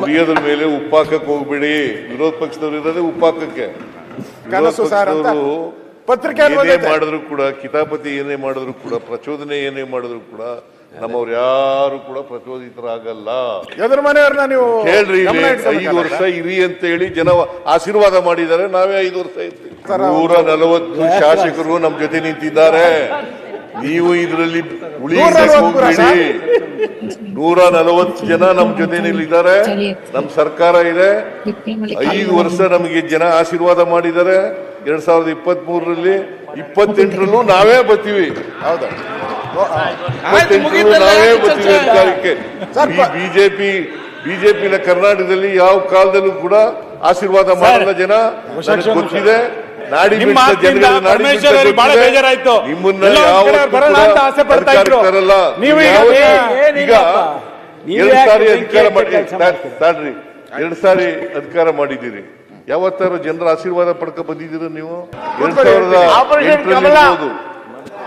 ಕುಡಿಯೋದ್ರ ಮೇಲೆ ಉಪ್ಪಾಕಕ್ಕೆ ಹೋಗ್ಬೇಡಿ. ವಿರೋಧ ಪಕ್ಷದವ್ರು ಇರೋದೇ ಉಪ್ಪಾಕಕ್ಕೆ. ಕನಸು ಪತ್ರಿಕೆ ಅಂತ ಪಕ್ಷದವರು ಪತ್ರಿಕೆಯಲ್ಲಿ ಏನೇ ಬಂದೈತೆ. ಮಾಡಿದ್ರು ಕೂಡ ಕಿತಾಪತಿ ಏನೇ ಮಾಡಿದ್ರು ಕೂಡ ಪ್ರಚೋದನೆ ಏನೇ ಮಾಡಿದ್ರು ಕೂಡ ನಮ್ಮವ್ರು ಯಾರು ಕೂಡ ಪ್ರಚೋದಿತರಾಗಲ್ಲ. ಎದುರ ಮನೆಯವ್ರನ್ನ ನೀವು ಹೇಳ್ರಿ ಗಮನ ಇಟ್ಕೊಬೇಕಲ್ಲ ಐದು ವರ್ಷ ಇರಿ ಅಂತ ಹೇಳಿ ಜನ ಆಶೀರ್ವಾದ ಮಾಡಿದ್ದಾರೆ ನಾವೇ ಐದು ವರ್ಷ ಇರ್ತೀವಿ. ಸರ್, ನೂರ ನಲವತ್ತು ಶಾಸಕರು ನಮ್ ಜೊತೆ ನಿಂತಿದ್ದಾರೆ. ನೀವು ಇದರಲ್ಲಿ ಉಳಿಯಕ್ಕೆ ನಲವತ್ತು ಪುರ ಹೋಗ್ಬೇಡಿ ನೂರ ನಲವತ್ತು ಜನ ನಮ್ ಜೊತೆ ಇದ್ದಾರೆ. ನಮ್ ಸರ್ಕಾರ ಇದೆ. ಐದು ವರ್ಷ ನಮಗೆ ಜನ ಆಶೀರ್ವಾದ ಮಾಡಿದ್ದಾರೆ. ಎರಡ್ ಸಾವಿರದ ಇಪ್ಪತ್ತ್ ಮೂರರಲ್ಲಿ ಇಪ್ಪತ್ತೆಂಟರಲ್ಲೂ ನಾವೇ ಬರ್ತೀವಿ. ಹೌದಾ? ನಾವೇ ಬರ್ತೀವಿ ಅಧಿಕಾರಕ್ಕೆ. ಬಿಜೆಪಿ ಬಿಜೆಪಿನ ಕರ್ನಾಟಕದಲ್ಲಿ ಯಾವ ಕಾಲದಲ್ಲೂ ಕೂಡ ಆಶೀರ್ವಾದ ಮಾಡಿದ ಜನ ಗೊತ್ತಿದೆ. ನಾಡಿ ನಿಮ್ಮ ಪರಮೇಶ್ವರ್ ಬಹಳ. ಬೇಜಾರಾಯ್ತು. ನಿಮ್ಮನ್ನ ಬರೋಣ ಅಂತ ಆಸೆ ಪಡ್ತಾ ಇದ್ರು. ನೀವು ಈಗ ಎರಡು ಸಾರಿ ಅಧಿಕಾರ ಮಾಡಿ ತಾಡ್ರಿ. ಎರಡು ಸಾರಿ ಅಧಿಕಾರ ಮಾಡಿದ್ದೀರಿ. ಯಾವತ್ತಾರು ಜನರ ಆಶೀರ್ವಾದ ಪಡ್ಕ ಬಂದಿದ್ದೀರ ನೀವು? ಎರಡ್ ಸಾವಿರದ ಆಪರೇಷನ್ ಎಂಟರಲ್ಲಿ ಕಮಲ.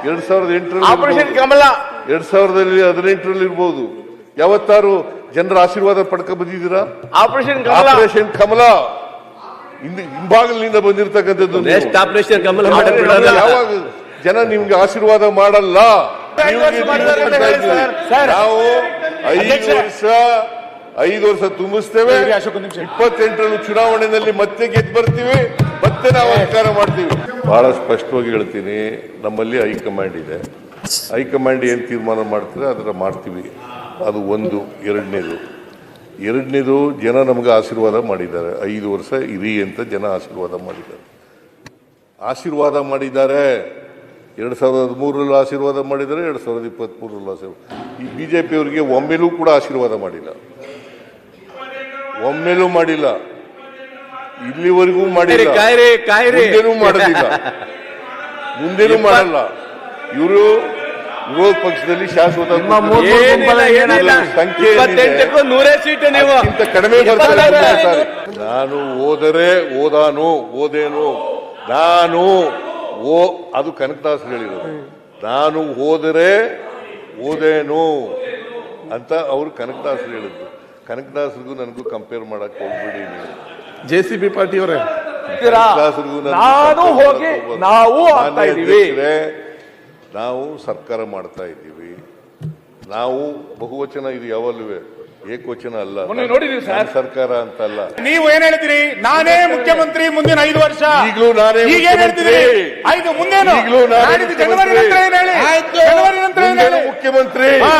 ಎರಡ್ ಸಾವಿರದ ಎಂಟರಲ್ಲಿ ಆಪರೇಷನ್ ಇರ್ಬೋದು. ಕಮಲ. ಎರಡ್ ಸಾವಿರದಲ್ಲಿ ಹದಿನೆಂಟರಲ್ಲಿ ಇರ್ಬೋದು. ಯಾವತ್ತಾರು ಜನರ ಆಶೀರ್ವಾದ ಪಡ್ಕ ಬಂದಿದ್ದೀರಾ? ಆಪರೇಷನ್ ಕಮಲ. ಆಪರೇಷನ್ ಕಮಲ. ಹಿಂದ್ ಹಿಂಭಾಗಲಿನಿಂದ ಬಂದಿರತಕ್ಕಂಥದ್ದು ಯಾವಾಗ ಜನ ನಿಮ್ಗೆ ಆಶೀರ್ವಾದ ಮಾಡಲ್ಲ? ನೀವು ಐದು ವರ್ಷ ಐದು ವರ್ಷ ತುಂಬಿಸ್ತೇವೆ. ಇಪ್ಪತ್ತೆಂಟರಲ್ಲಿ ಚುನಾವಣೆಯಲ್ಲಿ ಮತ್ತೆ ಗೆದ್ದು ಬರ್ತೀವಿ ಮತ್ತೆ ನಾವು ಅಧಿಕಾರ ಮಾಡ್ತೀವಿ. ಬಹಳ ಸ್ಪಷ್ಟವಾಗಿ ಹೇಳ್ತೀನಿ ನಮ್ಮಲ್ಲಿ ಹೈಕಮಾಂಡ್ ಇದೆ. ಹೈಕಮಾಂಡ್ ಏನು ತೀರ್ಮಾನ ಮಾಡ್ತಾರೆ ಅದರ ಮಾಡ್ತೀವಿ. ಅದು ಒಂದು ಎರಡನೇದು. ಎರಡನೇದು ಜನ ನಮಗೆ ಆಶೀರ್ವಾದ ಮಾಡಿದ್ದಾರೆ. ಐದು ವರ್ಷ ಇರಿ ಅಂತ ಜನ ಆಶೀರ್ವಾದ ಮಾಡಿದ್ದಾರೆ. ಆಶೀರ್ವಾದ ಮಾಡಿದ್ದಾರೆ. ಎರಡು ಸಾವಿರದ ಹದಿಮೂರರಲ್ಲೂ ಆಶೀರ್ವಾದ ಮಾಡಿದ್ದಾರೆ ಎರಡು ಸಾವಿರದ ಇಪ್ಪತ್ತ್ಮೂರರಲ್ಲಿ ಆಶೀರ್ವಾದ ಈ ಬಿ ಜೆ ಪಿಯವರಿಗೆ ಒಮ್ಮೆಲೂ ಕೂಡ ಆಶೀರ್ವಾದ ಮಾಡಿಲ್ಲ. ಒಮ್ಮೆಲೂ ಮಾಡಿಲ್ಲ. ಇಲ್ಲಿವರೆಗೂ ಮಾಡಿಲ್ಲ. ಮುಂದೇನೂ ಮಾಡೋದಿಲ್ಲ. ಮುಂದೇನೂ ಮಾಡಲ್ಲ. ಇವರು ವಿರೋಧ ಪಕ್ಷದಲ್ಲಿ ಶಾಶ್ವತ ಸಂಖ್ಯೆ ನೂರೇ ಸೀಟ್ ನೀವು. ಕಡಿಮೆ. ನಾನು ಓದರೆ ಓದಾನು ಓದೇನು ನಾನು ಓ ಅದು ಕನಕದಾಸರು ಹೇಳಿರೋದು. ನಾನು ಓದರೆ ಓದೇನು ಅಂತ ಅವರು ಕನಕದಾಸರು ಹೇಳಿದ್ರು. ಕನಕದಾಸರಿಗೂ ನನಗೂ ಕಂಪೇರ್ ಮಾಡಕ್ ಹೋಗ್ಬೇಡಿ ನೀವು. ಜೆ ಸಿ ಬಿ ಪಾರ್ಟಿಯವರೇ. ನಾನು ಹೋಗಿ. ನಾವು ನಾವು ಸರ್ಕಾರ ಮಾಡ್ತಾ ಇದ್ದೀವಿ. ನಾವು ಬಹುವಚನ ಇದು ಯಾವಲ್ಲೂ ಏಕವಚನ ಅಲ್ಲ. ನೋಡಿದೀವಿ ಸರ್. ಸರ್ಕಾರ ಅಂತ ಅಲ್ಲ ನೀವು ಏನ್ ಹೇಳ್ತೀರಿ? ನಾನೇ ಮುಖ್ಯಮಂತ್ರಿ ಮುಂದಿನ ಐದು ವರ್ಷ. ಈಗಲೂ ನಾನೇ ಈಗ ಏನ್ ಹೇಳ್ತೀರಿ? ಮುಖ್ಯಮಂತ್ರಿ. ಆಯ್ತು ಮುಂದೇನು? ಈಗಲೂ ನಾನೇ ನಾಡಿದ್ದು ಜನವರಿ ಮುಖ್ಯಮಂತ್ರಿ. ನಂತರ ಏನ್ ಹೇಳಿ? ಜನವರಿ ನಂತರ ಏನ್ ಹೇಳಿ? ಮುಖ್ಯಮಂತ್ರಿ. ಹಾ.